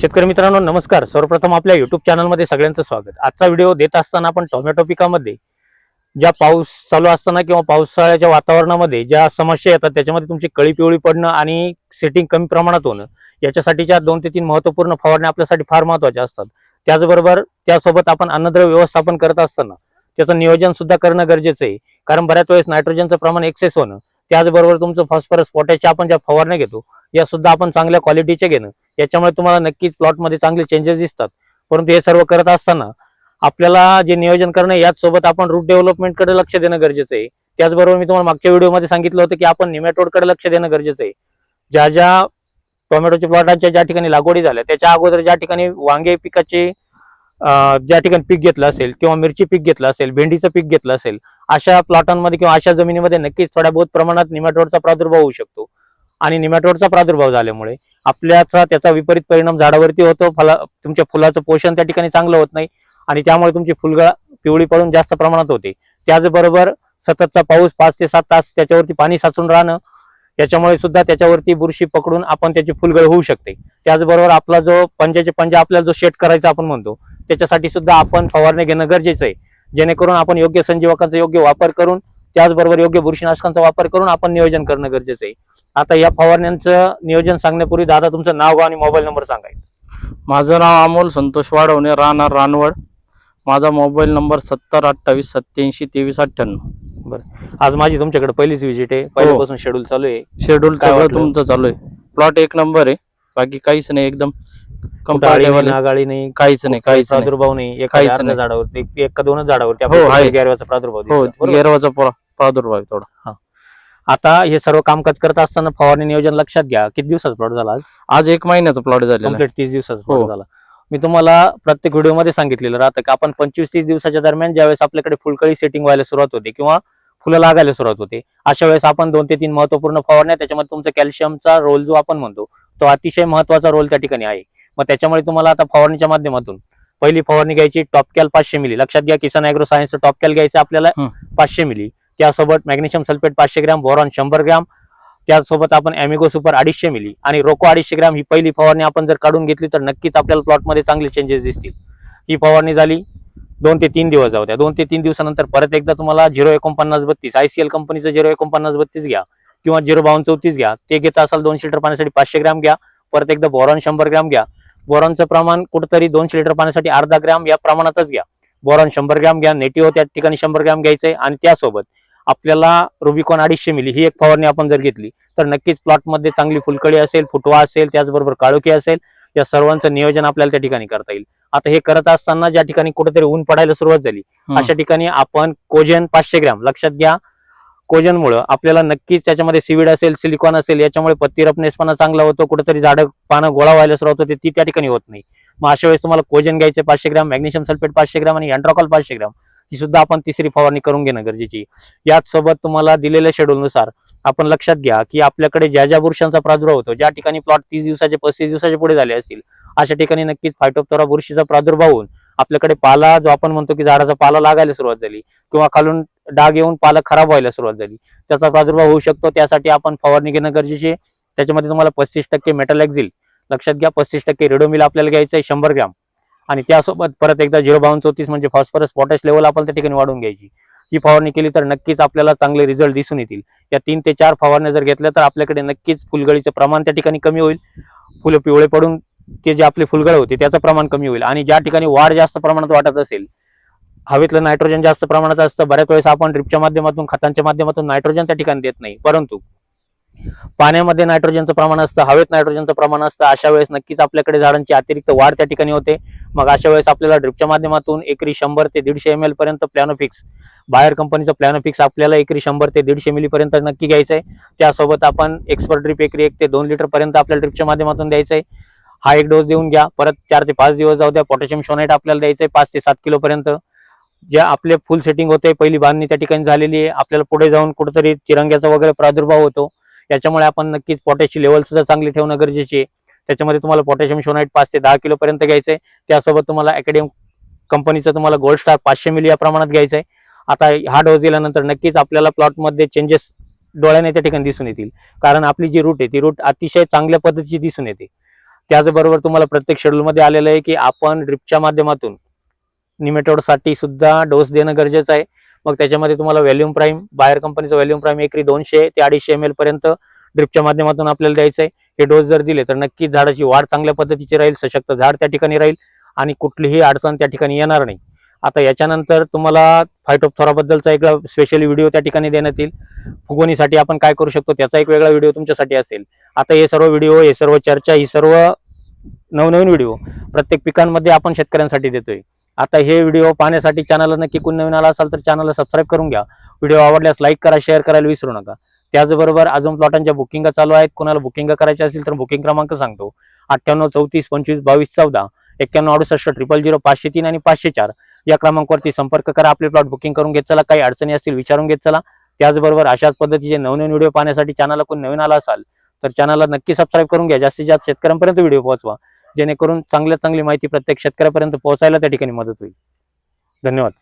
शेतकरी मित्रांनो नमस्कार. सर्वप्रथम आपल्या युट्यूब चॅनलमध्ये सगळ्यांचं स्वागत. आजचा व्हिडिओ देत असताना आपण टोमॅटो पिकामध्ये ज्या पाऊस चालू असताना किंवा पावसाळ्याच्या वातावरणामध्ये ज्या समस्या येतात त्याच्यामध्ये तुमची कळी पिवळी पडणं आणि सेटिंग कमी प्रमाणात होणं याच्यासाठीच्या दोन ते तीन महत्त्वपूर्ण फवारण्या आपल्यासाठी फार महत्त्वाच्या असतात. त्याचबरोबर त्यासोबत आपण अन्नद्रव्य व्यवस्थापन करत असताना त्याचं नियोजन सुद्धा करणं गरजेचं आहे. कारण बऱ्याच वेळेस नायट्रोजनचं प्रमाण एक्सेस होणं त्याचबरोबर तुमचं फॉस्फरस पोटॅशच्या आपण ज्या फवारण्या घेतो या सुद्धा आपण चांगल्या क्वालिटीचे घेणं. याच्यामुळे तुम्हाला नक्कीच प्लॉटमध्ये चांगले चेंजेस दिसतात. परंतु हे सर्व करत असताना आपल्याला जे नियोजन करणं याच सोबत आपण रूट डेव्हलपमेंटकडे लक्ष देणं गरजेचं आहे. त्याचबरोबर मी तुम्हाला मागच्या व्हिडिओमध्ये सांगितलं होतं की आपण निमॅटोडकडे लक्ष देणं गरजेचं आहे. ज्या ज्या टोमॅटोच्या प्लॉटांच्या ज्या ठिकाणी लागवडी झाल्या त्याच्या अगोदर ज्या ठिकाणी वांगे पिकाचे ज्या ठिकाणी पीक घेतलं असेल किंवा मिरची पीक घेतलं असेल भेंडीचं पीक घेतलं असेल अशा प्लॉटांमध्ये किंवा अशा जमिनीमध्ये नक्कीच थोड्या बहुत प्रमाणात निमॅटोडचा प्रादुर्भाव होऊ शकतो. आणि निमॅटोडचा प्रादुर्भाव झाल्यामुळे आपल्याचा त्याचा विपरीत परिणाम झाडावरती होतो. फला तुमच्या फुलाचं पोषण त्या ठिकाणी चांगलं होत नाही आणि त्यामुळे तुमची फुलगळा पिवळी पडून जास्त प्रमाणात होते. त्याचबरोबर सततचा पाऊस पाच ते सात तास त्याच्यावरती पाणी साचून राहणं याच्यामुळे सुद्धा त्याच्यावरती बुरशी पकडून आपण त्याची फुलगळ होऊ शकते. त्याचबरोबर आपला जो पंजाचे पंजा आपल्याला जो शेट करायचा आपण म्हणतो त्याच्यासाठी सुद्धा आपण फवारणी घेणं गरजेचं आहे. जेणेकरून आपण योग्य संजीवकांचा योग्य वापर करून त्याचबरोबर योग्य बुरशीनाशकांचा वापर करून आपण नियोजन करणं गरजेचं आहे. आता या फवारण्यांचं नियोजन सांगण्यापूर्वी दादा तुमचं नाव गाव आणि मोबाईल नंबर सांगायचं माझं नाव अमोल संतोष वाढवणे राहणार रानवड. माझा मोबाईल नंबर सत्तर अठ्ठावीस सत्याऐंशी तेवीस अठ्ठ्याण्णव. आज माझी तुमच्याकडे पहिलीच व्हिजिट आहे. पहिल्यापासून शेड्यूल चालू आहे. शेड्यूल काय? तुमचं चालू आहे. प्लॉट एक नंबर आहे. बाकी काहीच नाही एकदम कम्फर्टेबल नागाळी नाही काहीच नाही काहीच नाही प्रादुर्भाव नाही काहीच एखाद्या अर्ध्या नाही. झाडावरती एक- एक दोनच झाडावरती हो, आहे. गॅरवाचा प्रादुर्भाव हो दिसतो. बरोबर? गेरवाचा प्रा- प्रादुर्भाव आहे थोडा आता हे सर्व कामकाज करत असताना फवारणी नियोजन लक्षात घ्या किती दिवसाचा प्लॉट झाला आज आज एक महिन्याचा प्लॉट झालेला आहे. कंप्लीट तीस दिवसाचा हो. प्लॉट झाला मी तुम्हाला प्रत्येक व्हिडिओमध्ये सांगितलेलं राहतं की आपण पंचवीस तीस दिवसाच्या दरम्यान ज्यावेळेस आपल्याकडे फुलकळी सेटिंग व्हायला सुरुवात होते किंवा फुलं लागायला सुरुवात होते. अशा वेळेस आपण दोन ते तीन महत्त्वपूर्ण फवारण्या त्याच्यामध्ये तुमचा कॅल्शियमचा रोल जो आपण म्हणतो तो अतिशय महत्त्वाचा रोल त्या ठिकाणी आहे. मग त्याच्यामुळे तुम्हाला आता फवारणीच्या माध्यमातून पहिली फवारणी घ्यायची टॉपकॅल पाचशे मिली. लक्षात घ्या किसान अॅग्रो सायन्सचं टॉपकॅल घ्यायचं आपल्याला. पाचशे मिली. त्यासोबत मॅग्नेशियम सल्फेट पाचशे ग्रॅम बोरॉन शंभर ग्रॅम. त्यासोबत आपण अॅमिगो सुपर अडीचशे मिली. आणि रोको अडीचशे ग्रॅम ही पहिली फवारणी आपण जर काढून घेतली तर नक्कीच आपल्याला प्लॉटमध्ये चांगले चेंजेस दिसतील. ही फवारणी झाली. दोन ते तीन दिवस जाऊ द्या. दोन ते तीन दिवसानंतर परत एकदा तुम्हाला झिरो एकोणपन्नास बत्तीस आयसीएल कंपनीचं झिरो एकोणपन्नास बत्तीस घ्या किंवा झिरो बावन्न चौतीस घ्या. ते घेत असाल दोनशे लिटर पाण्यासाठी पाचशे ग्रॅम घ्या. परत एकदा बोरॉन शंभर ग्रॅम घ्या. बोरॉनचं प्रमाण कुठंतरी दोनशे लिटर पाण्यासाठी अर्धा ग्रॅम या प्रमाणातच घ्या. बोरॉन शंभर ग्रॅम घ्या. नेटिओ त्या ठिकाणी शंभर ग्रॅम घ्यायचंय आणि त्यासोबत आपल्याला रुबिकॉन अडीचशे मिली ही एक फवारणी आपण जर घेतली तर नक्कीच प्लॉटमध्ये चांगली फुलकळी असेल फुटवा असेल त्याचबरोबर काळोखी असेल या सर्वांचं नियोजन आपल्याला त्या ठिकाणी करता येईल आता हे करत असताना ज्या ठिकाणी कुठेतरी ऊन पडायला सुरुवात झाली. अशा ठिकाणी आपण कोजन पाचशे ग्रॅम लक्षात घ्या कोजनमुळं आपल्याला नक्कीच त्याच्यामध्ये सिविड असेल सिलिकॉन असेल याच्यामुळे पत्ती रपणेसपणा चांगला होतो कुठेतरी झाडं पानं गोळा व्हायला सुरुवात होते ती त्या ठिकाणी होत नाही मग अशा वेळेस तुम्हाला कोजन घ्यायचे पाचशे ग्रॅम मॅग्नेशियम सल्फेट पाचशे ग्रॅम आणि अँड्रॉकॉल पाचशे ग्रॅम ही सुद्धा आपण तिसरी फवारणी करून घेणं गरजेची. याच सोबत तुम्हाला दिलेल्या शेड्यूलनुसार आपण लक्षात घ्या की आपल्याकडे ज्या ज्या बुरशांचा प्रादुर्भाव होतो ज्या ठिकाणी प्लॉट तीस दिवसाचे पस्तीस दिवसाचे पुढे झाले असतील अशा ठिकाणी नक्कीच फायटोप्तोरा बुरशीचा प्रादुर्भाव होऊन आपल्याकडे पाला जो आपण म्हणतो की झाडाचा पाला लागायला सुरुवात झाली किंवा खालून डाग येऊन पाला खराब व्हायला सुरुवात झाली त्याचा प्रादुर्भाव होऊ शकतो. त्यासाठी आपण फवारणी घेणं गरजेचे त्याच्यामध्ये तुम्हाला पस्तीस टक्के मेटल एक्झिल लक्षात घ्या पस्तीस टक्के रेडोमिल आपल्याला घ्यायचं आहे शंभर ग्रॅम. आणि त्यासोबत परत एकदा झिरो बावन्न चौतीस म्हणजे फॉस्फरस पोटॅश लेवल आपण त्या ठिकाणी वाढवून घ्यायची. ही फवारणी केली तर नक्कीच आपल्याला चांगले रिझल्ट दिसून येतील. या तीन ते चार फवारण्या जर घेतल्या तर आपल्याकडे नक्कीच फुलगळीचं प्रमाण त्या ठिकाणी कमी होईल. फुलं पिवळे पडून ते जे आपले फुलगळ होते त्याचं प्रमाण कमी होईल. आणि ज्या ठिकाणी वाढ जास्त प्रमाणात वाटत असेल हवेतलं नायट्रोजन जास्त प्रमाणात असतं बऱ्याच वेळेस आपण ड्रिपच्या माध्यमातून खतांच्या माध्यमातून नायट्रोजन त्या ठिकाणी देत नाही. परंतु पाण्यामध्ये नायट्रोजनचं प्रमाण असतं हवेत नायट्रोजनचं प्रमाण असतं. अशा वेळेस नक्कीच आपल्याकडे झाडांची अतिरिक्त वाढ त्या ठिकाणी होते. मग अशा वेळेस आपल्याला ड्रिपच्या माध्यमातून एकरी शंभर ते दीडशे एम एल पर्यंत प्लॅनोफिक्स बाहेर कंपनीचं प्लॅनोफिक्स आपल्याला एकरी शंभर ते दीडशे मिली पर्यंत नक्की घ्यायचं आहे. त्यासोबत आपण एक्सपर्ट ड्रिप एकरी एक ते दोन लिटर पर्यंत आपल्याला ड्रिपच्या माध्यमातून द्यायचं आहे. हा एक डोस देऊन घ्या. परत चार ते पाच दिवस जाऊ द्या. पोटॅशियम शोनाईट आपल्याला द्यायचं आहे पाच ते सात किलो पर्यंत. जे आपले फुल सेटिंग होते पहिली बांधणी त्या ठिकाणी झालेली आहे. आपल्याला पुढे जाऊन कुठेतरी तिरंग्याचा वगैरे प्रादुर्भाव होतो. त्याच्यामुळे आपण नक्कीच पोटॅशची लेवल सुद्धा चांगली ठेवणं गरजेचे आहे. त्याच्यामध्ये तुम्हाला पोटॅशियम शोनाईट पाच ते दहा किलोपर्यंत घ्यायचं आहे त्यासोबत तुम्हाला अकॅडमी कंपनीचं तुम्हाला गोल्ड स्टार पाचशे मिली या प्रमाणात आहे आता हा डोस दिल्यानंतर नक्कीच आपल्याला प्लॉटमध्ये चेंजेस डोळ्याने त्या ठिकाणी दिसून येतील. कारण आपली जी रूट आहे ती रूट अतिशय चांगल्या पद्धतीची दिसून येते. त्याचबरोबर तुम्हाला प्रत्येक शेड्यूलमध्ये आलेलं आहे की आपण ड्रिपच्या माध्यमातून निमेटोडसाठी सुद्धा डोस देणं गरजेचं आहे. मग त्याच्यामध्ये तुम्हाला व्हॅल्यूम प्राईम बाहेर कंपनीचं व्हॅल्यूम प्राईम एकरी दोनशे ते अडीचशे एम एल पर्यंत ड्रिपच्या माध्यमातून आपल्याला द्यायचं आहे हे डोस जर दिले तर नक्कीच झाडाची वाढ चांगल्या पद्धतीची राहील सशक्त झाड त्या ठिकाणी राहील आणि कुठलीही अडचण त्या ठिकाणी येणार नाही. आता याच्यानंतर तुम्हाला फायटोपथोराबद्दलचा एक स्पेशली व्हिडिओ त्या ठिकाणी देण्यात येईल. फुगवणीसाठी आपण काय करू शकतो त्याचा एक वेगळा व्हिडिओ तुमच्यासाठी असेल. आता हे सर्व व्हिडिओ हे सर्व चर्चा ही सर्व नवनवीन व्हिडिओ प्रत्येक पिकांमध्ये आपण शेतकऱ्यांसाठी देतोय. आता हे व्हिडिओ पाहण्यासाठी चॅनलला नक्की कोण नवीन आला असाल तर चॅनलला सबस्क्राईब करून घ्या. व्हिडिओ आवडल्यास लाईक करा शेअर करायला विसरू नका. त्याचबरोबर अजून प्लॉटांच्या बुकिंग चालू आहेत. कोणाला बुकिंग करायची असेल तर बुकिंग क्रमांक सांगतो. अठ्ठ्याण्णव चौतीस पंचवीस बावीस चौदा एक्क्याण्णव अडुसष्ट ट्रिपल झिरो पाचशे तीन आणि पाचशे चार या क्रमांकावरती संपर्क करा. आपले प्लॉट बुकिंग करून घेत चला. काही अडचणी असतील विचारून घेत चला. त्याचबरोबर अशाच पद्धतीचे नवनवीन व्हिडिओ पाहण्यासाठी चॅनलला कोण नवीन आला असाल तर चॅनलला नक्की सबस्क्राईब करून घ्या. जास्तीत जास्त शेतकऱ्यांपर्यंत व्हिडिओ पोहोचवा. जेणेकरून चांगल्यात चांगली माहिती प्रत्येक शेतकऱ्यापर्यंत पोहोचायला त्या ठिकाणी मदत होईल. धन्यवाद.